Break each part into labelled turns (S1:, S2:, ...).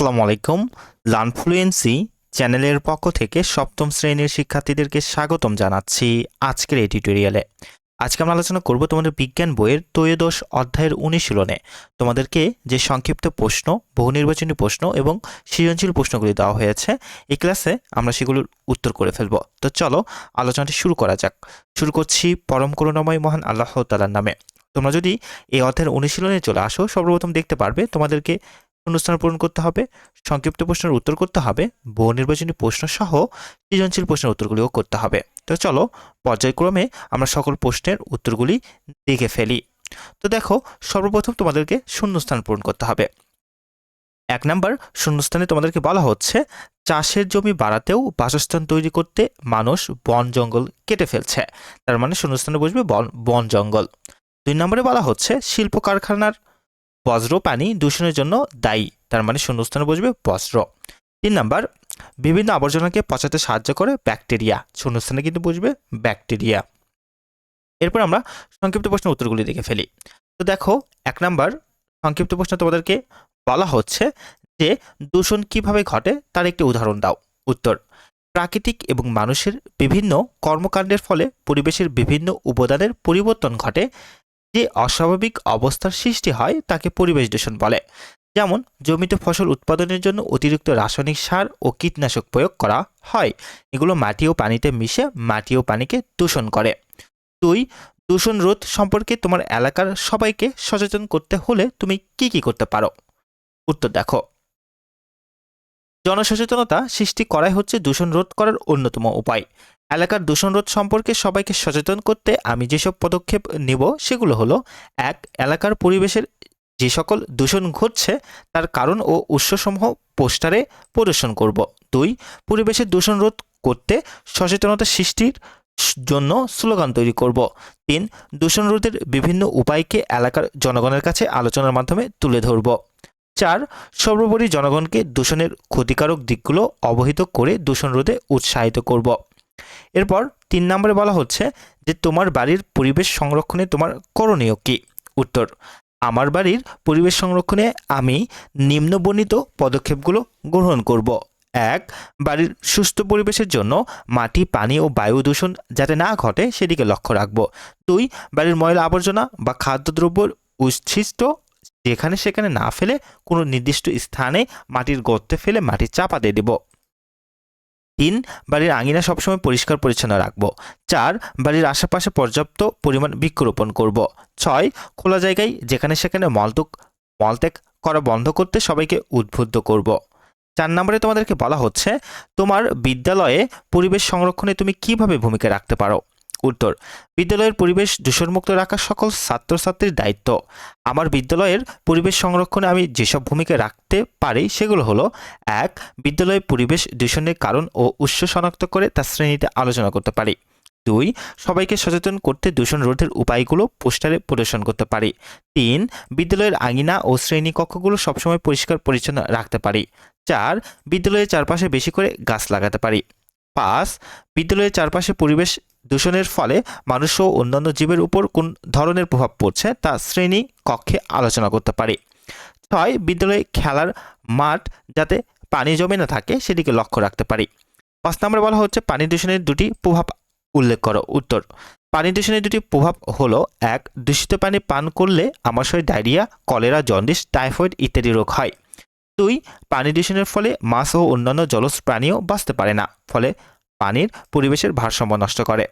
S1: আসসালামু আলাইকুম। লার্নফ্লুয়েন্সি চ্যানেলের পক্ষ থেকে সপ্তম শ্রেণির শিক্ষার্থীদেরকে স্বাগতম জানাচ্ছি আজকের এই টিউটোরিয়ালে। আজকে আমরা আলোচনা করব তোমাদের বিজ্ঞান বইয়ের ত্রয়োদশ অধ্যায়ের অনুশীলনে। তোমাদেরকে যে সংক্ষিপ্ত প্রশ্ন, বহু নির্বাচনী প্রশ্ন এবং সৃজনশীল প্রশ্নগুলি দেওয়া হয়েছে, এই ক্লাসে আমরা সেগুলোর উত্তর করে ফেলব। তো চলো, আলোচনাটি শুরু করা যাক। শুরু করছি পরম করুণাময় মহান আল্লাহ তালার নামে। তোমরা যদি এই অধ্যায়ের অনুশীলনে চলে আসো, সর্বপ্রথম দেখতে পারবে তোমাদেরকে শূন্যস্থান পূরণ করতে হবে, সংক্ষিপ্ত প্রশ্নের উত্তর করতে হবে, বহু নির্বাচনী প্রশ্ন সহ সৃজনশীল প্রশ্নের উত্তরগুলিও করতে হবে। তো চলো, পর্যায়ক্রমে আমরা সকল প্রশ্নের উত্তরগুলি দেখে ফেলি। তো দেখো, সর্বপ্রথম তোমাদেরকে শূন্যস্থান পূরণ করতে হবে। এক নাম্বার শূন্যস্থানে তোমাদেরকে বলা হচ্ছে, চাষের জমি বাড়াতেও বাসস্থান তৈরি করতে মানুষ বন জঙ্গল কেটে ফেলছে। তার মানে শূন্যস্থানে বসবে বন বন জঙ্গল। দুই নম্বরে বলা হচ্ছে শিল্প কারখানার বজ্র পানি দূষণের জন্য দায়ী। তার মানে শূন্যস্থানে বসবে বজ্র। তিন নাম্বার, বিভিন্ন আবর্জনাকে পচাতে সাহায্য করে ব্যাকটেরিয়া। শূন্যস্থানে কিন্তু বসবে ব্যাকটেরিয়া। এরপর আমরা সংক্ষিপ্ত প্রশ্নের উত্তরগুলি দেখে ফেলি। তো দেখো, এক নাম্বার, সংক্ষিপ্ত প্রশ্ন তোমাদেরকে বলা হচ্ছে যে দূষণ কীভাবে ঘটে তার একটি উদাহরণ দাও। উত্তর, প্রাকৃতিক এবং মানুষের বিভিন্ন কর্মকাণ্ডের ফলে পরিবেশের বিভিন্ন উপাদানের পরিবর্তন ঘটে যে অস্বাভাবিক অবস্থার সৃষ্টি হয় তাকে পরিবেশ দূষণ বলে। যেমন, জমিতে ফসল উৎপাদনের জন্য অতিরিক্ত রাসায়নিক সার ও কীটনাশক প্রয়োগ করা হয়। এগুলো মাটি ও পানিতে মিশে মাটি ও পানিকে দূষণ করে। দুই, দূষণ রোধ সম্পর্কে তোমার এলাকার সবাইকে সচেতন করতে হলে তুমি কি কি করতে পারো? উত্তর দেখো। জনসচেতনতা সৃষ্টি করাই হচ্ছে দূষণ রোধ করার অন্যতম উপায়। এলাকার দূষণ রোধ সম্পর্কে সবাইকে সচেতন করতে আমি যেসব পদক্ষেপ নেব সেগুলো হলো, এক, এলাকার পরিবেশের যে সকল দূষণ ঘটছে তার কারণ ও উৎসসমূহ পোস্টারে প্রদর্শন করব। দুই, পরিবেশের দূষণ রোধ করতে সচেতনতা সৃষ্টির জন্য স্লোগান তৈরি করব। তিন, দূষণ রোধের বিভিন্ন উপায়কে এলাকার জনগণের কাছে আলোচনার মাধ্যমে তুলে ধরব। চার, সর্বোপরি জনগণকে দূষণের ক্ষতিকারক দিকগুলো অবহিত করে দূষণ রোধে উৎসাহিত করব। এরপর তিন নম্বরে বলা হচ্ছে যে, তোমার বাড়ির পরিবেশ সংরক্ষণে তোমার করণীয় কি? উত্তর, আমার বাড়ির পরিবেশ সংরক্ষণে আমি নিম্নবর্ণিত পদক্ষেপগুলো গ্রহণ করব। এক, বাড়ির সুস্থ পরিবেশের জন্য মাটি, পানি ও বায়ু দূষণ যাতে না ঘটে সেদিকে লক্ষ্য রাখব। দুই, বাড়ির ময়লা আবর্জনা বা খাদ্যদ্রব্যর উচ্ছিষ্ট যেখানে সেখানে না ফেলে কোনো নির্দিষ্ট স্থানে মাটির গর্তে ফেলে মাটি চাপা দিয়ে দেব। তিন, বাড়ির আঙিনা সবসময় পরিষ্কার পরিচ্ছন্ন রাখব। চার, বাড়ির আশেপাশে পর্যাপ্ত পরিমাণ বৃক্ষরোপণ করব। ছয়, খোলা জায়গায় যেখানে সেখানে মলত্যাগ মলত্যাগ করা বন্ধ করতে সবাইকে উদ্বুদ্ধ করব। চার নম্বরে তোমাদেরকে বলা হচ্ছে, তোমার বিদ্যালয়ে পরিবেশ সংরক্ষণে তুমি কীভাবে ভূমিকা রাখতে পারো? উত্তর, বিদ্যালয়ের পরিবেশ দূষণমুক্ত রাখা সকল ছাত্রছাত্রীর দায়িত্ব। আমার বিদ্যালয়ের পরিবেশ সংরক্ষণে আমি যেসব ভূমিকা রাখতে পারি সেগুলো হলো, এক, বিদ্যালয়ের পরিবেশ দূষণের কারণ ও উৎস শনাক্ত করে তা শ্রেণীতে আলোচনা করতে পারি। দুই, সবাইকে সচেতন করতে দূষণ রোধের উপায়গুলো পোস্টারে প্রদর্শন করতে পারি। তিন, বিদ্যালয়ের আঙিনা ও শ্রেণীকক্ষগুলো সবসময় পরিষ্কার পরিচ্ছন্ন রাখতে পারি। চার, বিদ্যালয়ের চারপাশে বেশি করে গাছ লাগাতে পারি। পাঁচ, বিদ্যালয়ের চারপাশে পরিবেশ দূষণের ফলে মানুষ ও অন্যান্য জীবের উপর কোন ধরনের প্রভাব পড়ছে তা শ্রেণি কক্ষে আলোচনা করতে পারি। ছয়, বিদ্যালয়ে খেলার মাঠ যাতে পানি জমে না থাকে সেদিকে লক্ষ্য রাখতে পারি। পাঁচ নম্বরে বলা হচ্ছে পানি দূষণের দুটি প্রভাব উল্লেখ করো। উত্তর, পানি দূষণের দুটি প্রভাব হলো এক, দূষিত পানি পান করলে আমাশয়, ডায়রিয়া, কলেরা, জন্ডিস, টাইফয়েড ইত্যাদি রোগ হয়। দুই, পানি দূষণের ফলে মাছ ও অন্যান্য জলজ প্রাণীও বাঁচতে পারে না, ফলে পানির পরিবেশের ভারসাম্য নষ্ট করে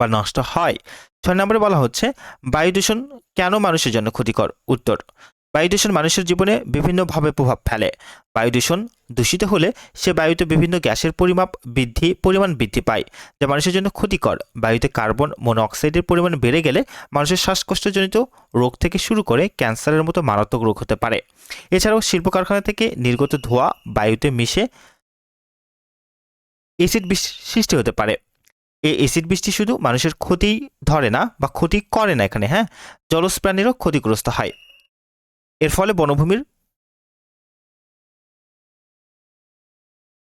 S1: বা নষ্ট হয়। ছয় নম্বরে বলা হচ্ছে, বায়ু দূষণ কেন মানুষের জন্য ক্ষতিকর? উত্তর, বায়ু দূষণ মানুষের জীবনে বিভিন্নভাবে প্রভাব ফেলে। বায়ু দূষণ দূষিত হলে সে বায়ুতে বিভিন্ন গ্যাসের পরিমাপ বৃদ্ধি, পরিমাণ বৃদ্ধি পায়, যা মানুষের জন্য ক্ষতিকর। বায়ুতে কার্বন মনোঅক্সাইডের পরিমাণ বেড়ে গেলে মানুষের শ্বাসকষ্টজনিত রোগ থেকে শুরু করে ক্যান্সারের মতো মারাত্মক রোগ হতে পারে। এছাড়াও শিল্প কারখানা থেকে নির্গত ধোঁয়া বায়ুতে মিশে এসিড সৃষ্টি হতে পারে। এই এসিড বৃষ্টি শুধু মানুষের ক্ষতি ধরে না বা ক্ষতি করে না এখানে হ্যাঁ? জলজ প্রাণীরও ক্ষতিগ্রস্ত হয়। এর ফলে বনভূমির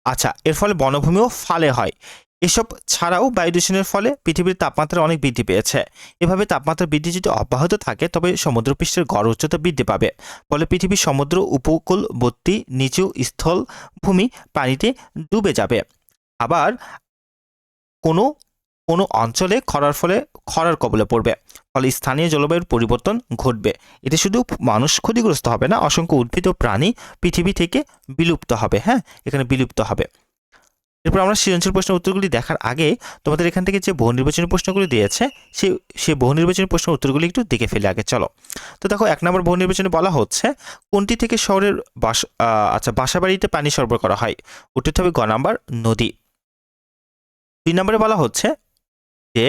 S1: আচ্ছা এর ফলে বনভূমিও ফালে হয়। এসব ছাড়াও বায়ু দূষণের ফলে পৃথিবীর তাপমাত্রা অনেক বৃদ্ধি পেয়েছে। এভাবে তাপমাত্রা বৃদ্ধি যদি অব্যাহত থাকে, তবে সমুদ্রপৃষ্ঠের গড় উচ্চতা বৃদ্ধি পাবে। ফলে পৃথিবীর সমুদ্র উপকূলবর্তী নিচু স্থল ভূমি পানিতে ডুবে যাবে। আবার কোনো কোনো অঞ্চলে খরার ফলে খরার কবলে পড়বে, ফলে স্থানীয় জলবায়ুর পরিবর্তন ঘটবে। এতে শুধু মানুষ ক্ষতিগ্রস্ত হবে না, অসংখ্য উদ্ভিদ ও প্রাণী পৃথিবী থেকে বিলুপ্ত হবে হ্যাঁ? এখানে বিলুপ্ত হবে। এরপর আমরা সৃজনশীল প্রশ্নের উত্তরগুলি দেখার আগে তোমাদের এখান থেকে যে বহু নির্বাচনী প্রশ্নগুলি দিয়েছে, সে সে বহু নির্বাচনী প্রশ্নের উত্তরগুলি একটু দেখে ফেলে আগে, চলো। তো দেখো, এক নম্বর বহু নির্বাচনে বলা হচ্ছে, কোনটি থেকে শহরের বাস আচ্ছা বাসাবাড়িতে পানি সরবরাহ করা হয়? উত্তরটি হবে গ নাম্বার নদী। দুই নম্বরে বলা হচ্ছে যে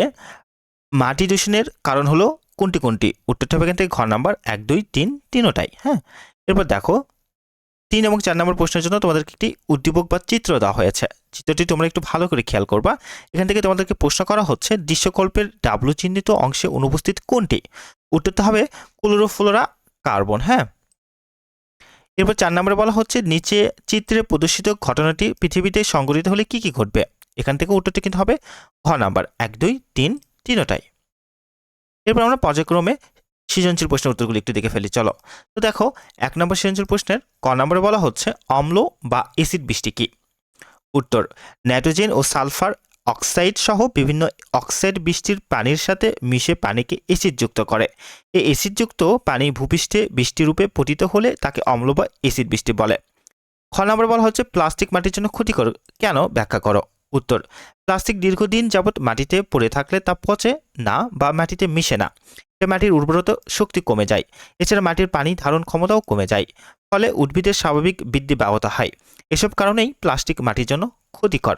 S1: মাটি দূষণের কারণ হলো কোনটি কোনটি? উত্তরটা হবে এখান থেকে ঘ নাম্বার, এক, দুই, তিন, তিনোটাই হ্যাঁ? এরপর দেখো, তিন এবং চার নম্বর প্রশ্নের জন্য তোমাদেরকে একটি উদ্দীপক বা চিত্র দেওয়া হয়েছে। চিত্রটি তোমরা একটু ভালো করে খেয়াল করবা। এখান থেকে তোমাদেরকে প্রশ্ন করা হচ্ছে, দৃশ্যকল্পের ডাব্লু চিহ্নিত অংশে অনুপস্থিত কোনটি? উত্তরটা হবে ক্লোরোফ্লোরা কার্বন হ্যাঁ? এরপর চার নম্বরে বলা হচ্ছে, নিচে চিত্রে প্রদর্শিত ঘটনাটি পৃথিবীতে সংঘটিত হলে কি কি ঘটবে? এখান থেকে উত্তরটি কিন্তু হবে ঘ নাম্বার, এক, দুই, তিন, তিনোটাই। এরপর আমরা পর্যায়ক্রমে সৃজনশীল প্রশ্নের উত্তরগুলি একটু দেখে ফেলি, চলো। তো দেখো, এক নম্বর সৃজনশীল প্রশ্নের ক নম্বরে বলা হচ্ছে অম্ল বা এসিড বৃষ্টি কি? উত্তর, নাইট্রোজেন ও সালফার অক্সাইড সহ বিভিন্ন অক্সাইড বৃষ্টির পানির সাথে মিশে পানিকে অ্যাসিডযুক্ত করে। এই অ্যাসিডযুক্ত পানি ভূপৃষ্ঠে বৃষ্টিরূপে পতিত হলে তাকে অম্ল বা এসিড বৃষ্টি বলে। খ নম্বর বলা হচ্ছে প্লাস্টিক মাটির জন্য ক্ষতিকর। কেন? ব্যাখ্যা করো। উত্তর, প্লাস্টিক দীর্ঘদিন যাবৎ মাটিতে পড়ে থাকলে তা পচে না বা মাটিতে মিশে না। এতে মাটির উর্বরতা শক্তি কমে যায়। এছাড়া মাটির পানি ধারণ ক্ষমতাও কমে যায়, ফলে উদ্ভিদের স্বাভাবিক বৃদ্ধি ব্যাহত হয়। এসব কারণেই প্লাস্টিক মাটির জন্য ক্ষতিকর।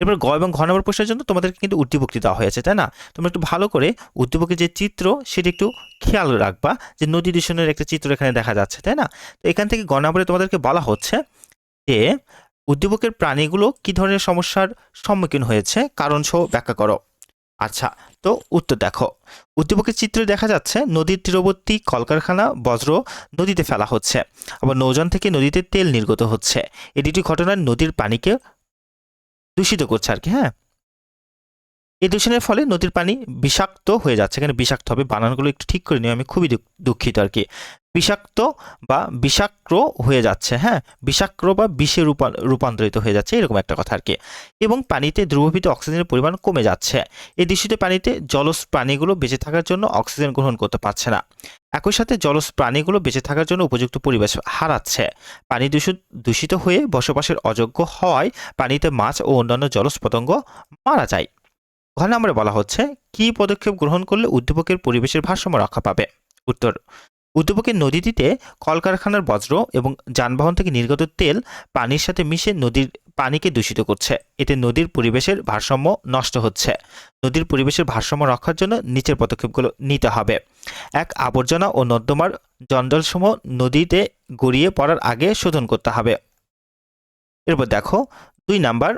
S1: এরপর গ এবং ঘ নম্বর প্রশ্নের জন্য তোমাদেরকে কিন্তু উদ্দীপকটি দেওয়া হয়েছে, তাই না? তোমরা একটু ভালো করে উদ্দীপকের যে চিত্র, সেটি একটু খেয়াল রাখবা। যে নদী দূষণের একটা চিত্র এখানে দেখা যাচ্ছে, তাই না? তো এখান থেকে গ নম্বরে তোমাদেরকে বলা হচ্ছে যে উদ্দীপকের প্রাণীগুলো কি ধরনের সমস্যার সম্মুখীন হয়েছে? কারণ সহ ব্যাখ্যা করো। আচ্ছা তো উত্তর দেখো। উদ্দীপকের চিত্রে দেখা যাচ্ছে নদীর তীরবর্তী কলকারখানা, বজ্র নদীতে ফেলা হচ্ছে। আবার নৌযান থেকে নদীতে তেল নির্গত হচ্ছে। এটি দুটি ঘটনায় নদীর পানিকে দূষিত করছে আর কি হ্যাঁ? এই দূষণের ফলে নদীর পানি বিষাক্ত হয়ে যাচ্ছে। এখানে বিষাক্ত হবে। বানানগুলো একটু ঠিক করে নিও, আমি খুবই দুঃখ- দুঃখিত আর কি। বিষাক্ত বা বিষাক্র হয়ে যাচ্ছে হ্যাঁ? বিষাক্র বা বিষে রূপা- রূপান্তরিত হয়ে যাচ্ছে, এরকম একটা কথা আর কি। এবং পানিতে দ্রবীভূত অক্সিজেনের পরিমাণ কমে যাচ্ছে। এই দূষিত পানিতে জলজ প্রাণীগুলো বেঁচে থাকার জন্য অক্সিজেন গ্রহণ করতে পারছে না। একই সাথে জলজ প্রাণীগুলো বেঁচে থাকার জন্য উপযুক্ত পরিবেশ হারাচ্ছে। পানি দূষিত দূষিত হয়ে বসবাসের অযোগ্য হওয়ায় পানিতে মাছ ও অন্যান্য জলজ পতঙ্গ মারা যায়। ঘ নম্বরে বলা হচ্ছে, কি পদক্ষেপ গ্রহণ করলে উদ্দীপকের পরিবেশের ভারসাম্য রক্ষা পাবে? উত্তর, উদ্দীপকের নদীটিতে কলকারখানার বজ্র এবং যানবাহন থেকে নির্গত তেল পানির সাথে মিশে নদীর পানিকে দূষিত করছে। এতে নদীর পরিবেশের ভারসাম্য নষ্ট হচ্ছে। নদীর পরিবেশের ভারসাম্য রক্ষার জন্য নিচের পদক্ষেপগুলো নিতে হবে। এক, আবর্জনা ও নর্দমার জঞ্জলসমূহ নদীতে গড়িয়ে পড়ার আগে শোধন করতে হবে। এরপর দেখো, দুই নাম্বার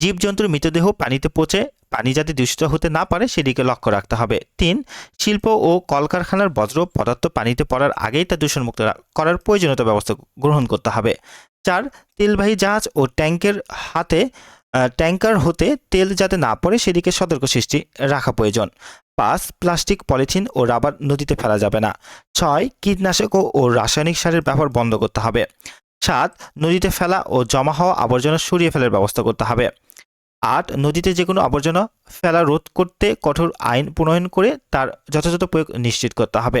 S1: জীবজন্তুর মৃতদেহ পানিতে পচে পানি যাতে দূষিত হতে না পারে, সেদিকে লক্ষ্য রাখতে হবে। তিন, শিল্প ও কলকারখানার বজ্র পদার্থ পানিতে পড়ার আগেই তা দূষণমুক্ত করার প্রয়োজনীয়তা ব্যবস্থা গ্রহণ করতে হবে। চার, তেলবাহী জাহাজ ও ট্যাঙ্কের হাতে ট্যাঙ্কার হতে তেল যাতে না পড়ে, সেদিকে সতর্ক সৃষ্টি রাখা প্রয়োজন। পাঁচ, প্লাস্টিক, পলিথিন ও রাবার নদীতে ফেলা যাবে না। ছয়, কীটনাশক ও রাসায়নিক সারের ব্যবহার বন্ধ করতে হবে। সাত, নদীতে ফেলা ও জমা হওয়া আবর্জনা সরিয়ে ফেলার ব্যবস্থা করতে হবে। আট, নদীতে যে কোনো আবর্জনা ফেলা রোধ করতে কঠোর আইন প্রণয়ন করে তার যথাযথ প্রয়োগ নিশ্চিত করতে হবে।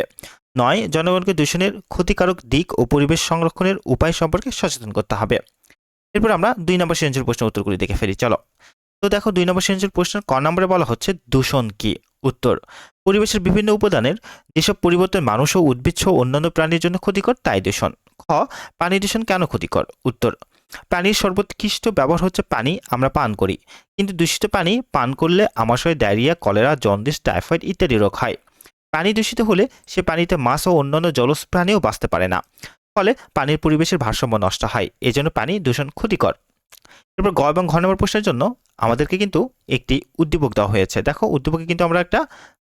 S1: নয়, জনগণকে দূষণের ক্ষতিকারক দিক ও পরিবেশ সংরক্ষণের উপায় সম্পর্কে সচেতন করতে হবে। এরপর আমরা দুই নম্বর সৃজনশীল প্রশ্নের উত্তরগুলি দেখে ফেলি, চলো। তো দেখো, দুই নম্বর সৃজনশীল প্রশ্নের ক নম্বরে বলা হচ্ছে, দূষণ কি? উত্তর, পরিবেশের বিভিন্ন উপাদানের যেসব পরিবর্তন মানুষ ও উদ্ভিদ সহ অন্যান্য প্রাণীর জন্য ক্ষতিকর, তাই দূষণ। খ, পানি দূষণ কেন ক্ষতিকর? উত্তর পানির সর্বোৎকৃষ্ট ব্যবহার হচ্ছে পানি, আমরা পান করি। কিন্তু দূষিত পানি পান করলে আমাশয় ডায়রিয়া, কলেরা, জন্ডিস, টাইফয়েড ইত্যাদি রোগ হয়। পানি দূষিত হলে সে পানিতে মাছ ও অন্যান্য জলজ প্রাণীও বাঁচতে পারে না। ফলে পানির পরিবেশের ভারসাম্য নষ্ট হয়। এজন্য পানি দূষণ ক্ষতিকর। এরপর গ এবং ঘ নম্বর প্রশ্নের জন্য আমাদেরকে কিন্তু একটি উদ্দীপক দেওয়া হয়েছে। দেখো, উদ্দীপকে কিন্তু আমরা একটা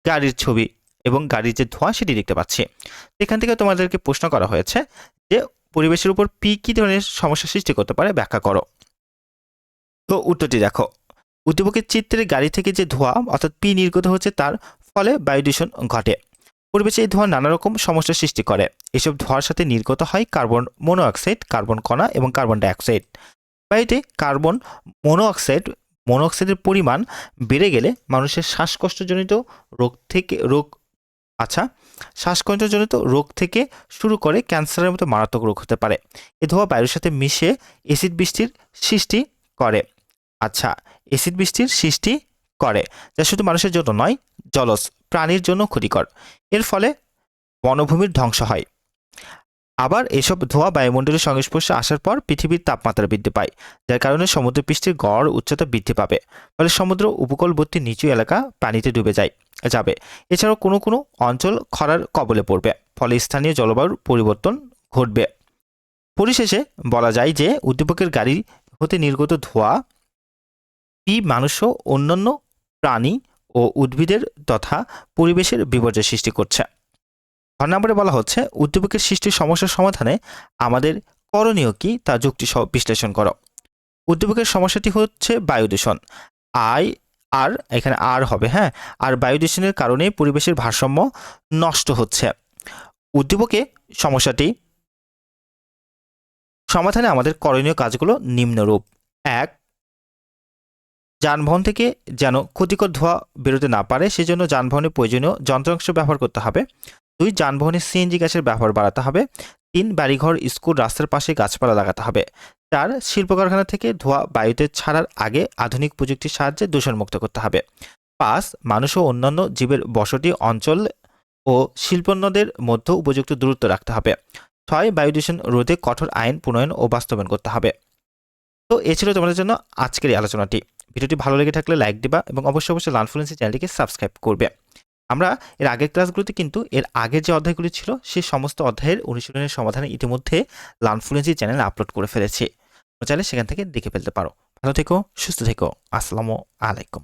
S1: গাড়ির ছবি এবং গাড়ির যে ধোঁয়া সেটি দেখতে পাচ্ছি। এখান থেকে তোমাদেরকে প্রশ্ন করা হয়েছে যে পরিবেশের উপর পি কী ধরনের সমস্যা সৃষ্টি করতে পারে? ব্যাখ্যা করো। তো উত্তরটি দেখো। উদ্দীপকের চিত্রের গাড়ি থেকে যে ধোঁয়া, অর্থাৎ পি নির্গত হচ্ছে তার ফলে বায়ু দূষণ ঘটে। পরিবেশে এই ধোঁয়া নানা রকম সমস্যা সৃষ্টি করে। এসব ধোঁয়ার সাথে নির্গত হয় কার্বন মনোঅক্সাইড, কার্বন কণা এবং কার্বন ডাইঅক্সাইড। বায়ুতে কার্বন মনোঅক্সাইড, মনোঅক্সাইডের পরিমাণ বেড়ে গেলে মানুষের শ্বাসকষ্টজনিত রোগ থেকে, রোগ আচ্ছা শ্বাসকষ্টজনিত রোগ থেকে শুরু করে ক্যান্সারের মতো মারাত্মক রোগ হতে পারে। এ ধোয়া বায়ুর সাথে মিশে অ্যাসিড বৃষ্টির সৃষ্টি করে। আচ্ছা অ্যাসিড বৃষ্টির সৃষ্টি করে, যা শুধু মানুষের জন্য নয়, জলজ প্রাণীর জন্য ক্ষতিকর। এর ফলে বনভূমির ধ্বংস হয়। আবার এসব ধোঁয়া বায়ুমণ্ডলের সংস্পর্শে আসার পর পৃথিবীর তাপমাত্রা বৃদ্ধি পায়, যার কারণে সমুদ্রপৃষ্ঠের গড় উচ্চতা বৃদ্ধি পাবে, ফলে সমুদ্র উপকূলবর্তী নিচু এলাকা পানিতে ডুবে যায়, যাবে। এছাড়াও কোনো কোনো অঞ্চল খরার কবলে পড়বে, ফলে স্থানীয় জলবায়ুর পরিবর্তন ঘটবে। পরিশেষে বলা যায় যে উদ্দীপকের গাড়ি হতে নির্গত ধোঁয়া পি মানুষ অন্যান্য প্রাণী ও উদ্ভিদের তথা পরিবেশের বিপর্যয় সৃষ্টি করছে। ঘর নম্বরে বলা হচ্ছে, উদ্দীপকের সৃষ্টির সমস্যার সমাধানে আমাদের করণীয় কি তা যুক্তি বিশ্লেষণ করো। উদ্দীপকের সমস্যাটি হচ্ছে বায়ু দূষণ। আই, আর, এখানে আর হবে হ্যাঁ? আর বায়ু দূষণের কারণে পরিবেশের ভারসাম্য নষ্ট হচ্ছে। উদ্দীপকে সমস্যাটি সমাধানে আমাদের করণীয় কাজগুলো নিম্নরূপ। এক, যানবাহন থেকে যেন ক্ষতিকর ধোঁয়া বেরোতে না পারে, সেজন্য যানবাহনে প্রয়োজনীয় যন্ত্রাংশ ব্যবহার করতে হবে। দুই যানবাহনে সিএনজি গ্যাসের ব্যবহার বাড়াতে হবে। তিন বাড়িঘর, স্কুল, রাস্তার পাশে গাছপালা লাগাতে হবে। চার শিল্প কারখানা থেকে ধোঁয়া, বায়ুতে ছাড়ার আগে আধুনিক প্রযুক্তির সাহায্যে দূষণমুক্ত করতে হবে। পাঁচ, মানুষ ও অন্যান্য জীবের বসতি, অঞ্চল ও শিল্পোন্নদের মধ্যে উপযুক্ত দূরত্ব রাখতে হবে। ছয় বায়ু দূষণ রোধে কঠোর আইন প্রণয়ন ও বাস্তবায়ন করতে হবে। তো এ ছিল তোমাদের জন্য আজকের এই আলোচনাটি। ভিডিওটি ভালো লেগে থাকলে লাইক দিবা এবং অবশ্যই অবশ্যই লানফ্লুয়েন্সি চ্যানেলটিকে সাবস্ক্রাইব করবে। আমরা এর আগের ক্লাসগুলোতে কিন্তু এর আগের যে অধ্যায়গুলি ছিল, সে সমস্ত অধ্যায়ের অনুশীলনের সমাধানে ইতিমধ্যে লানফ্লুয়েন্সি চ্যানেলে আপলোড করে ফেলেছি। চাইলে সেখান থেকে দেখে ফেলতে পারো। ভালো থেকো, সুস্থ থেকো। আসসালামু আলাইকুম।